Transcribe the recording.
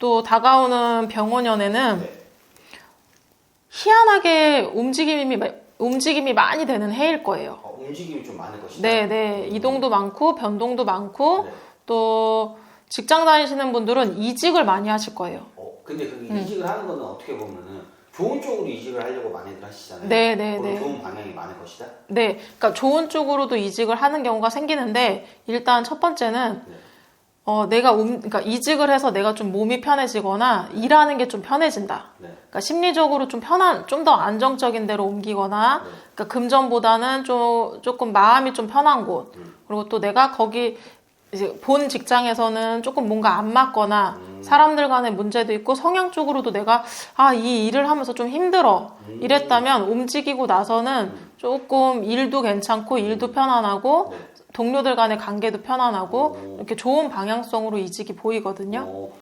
또 다가오는 병원연에는 네. 희한하게 움직임이 마- 움직임이 많이 되는 해일 거예요. 어, 움직임이 좀 많을 것이다. 네, 네. 이동도 많고 변동도 많고 네. 또 직장 다니시는 분들은 이직을 많이 하실 거예요. 어, 근데 그 음. 이직을 하는 거는 어떻게 보면은 좋은 쪽으로 이직을 하려고 많이들 하시잖아요. 네, 네, 네. 좋은 방향이 많을 것이다. 네, 그러니까 좋은 쪽으로도 이직을 하는 경우가 생기는데 일단 첫 번째는 네. 어, 내가 움, 그러니까 이직을 해서 내가 좀 몸이 편해지거나 일하는 게 좀 편해진다. 네. 그러니까 심리적으로 좀 편한, 좀 더 안정적인 데로 옮기거나, 네. 그러니까 금전보다는 좀 조금 마음이 좀 편한 곳. 음. 그리고 또 내가 거기 이제 본 직장에서는 조금 뭔가 안 맞거나 음. 사람들 간의 문제도 있고 성향 쪽으로도 내가 아 이 일을 하면서 좀 힘들어 음. 이랬다면 움직이고 나서는 조금 일도 괜찮고 일도 편안하고 네. 동료들 간의 관계도 편안하고 오. 이렇게 좋은 방향성으로 이직이 보이거든요. 어,